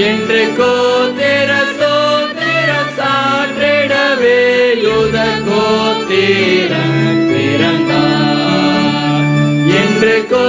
என்று கோத்திர சோத்திர சாற்றிடவே யுத கோத்திரம் பிறந்தார். என்று கோ